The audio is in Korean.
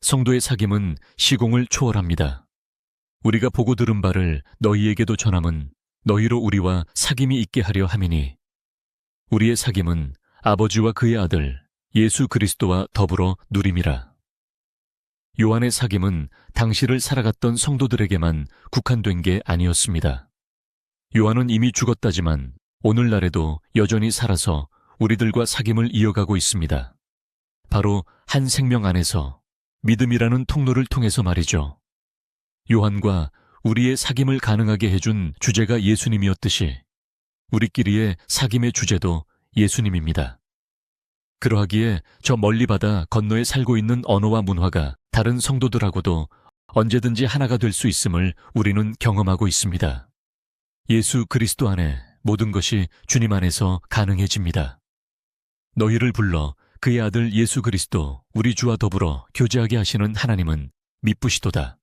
성도의 사귐은 시공을 초월합니다. 우리가 보고 들은 바를 너희에게도 전함은 너희로 우리와 사귐이 있게 하려 함이니 우리의 사귐은 아버지와 그의 아들 예수 그리스도와 더불어 누림이라. 요한의 사귐은 당시를 살아갔던 성도들에게만 국한된 게 아니었습니다. 요한은 이미 죽었다지만 오늘날에도 여전히 살아서 우리들과 사귐을 이어가고 있습니다. 바로 한 생명 안에서 믿음이라는 통로를 통해서 말이죠. 요한과 우리의 사귐을 가능하게 해준 주제가 예수님이었듯이 우리끼리의 사귐의 주제도 예수님입니다. 그러하기에 저 멀리 바다 건너에 살고 있는 언어와 문화가 다른 성도들하고도 언제든지 하나가 될 수 있음을 우리는 경험하고 있습니다. 예수 그리스도 안에 모든 것이 주님 안에서 가능해집니다. 너희를 불러 그의 아들 예수 그리스도 우리 주와 더불어 교제하게 하시는 하나님은 미쁘시도다.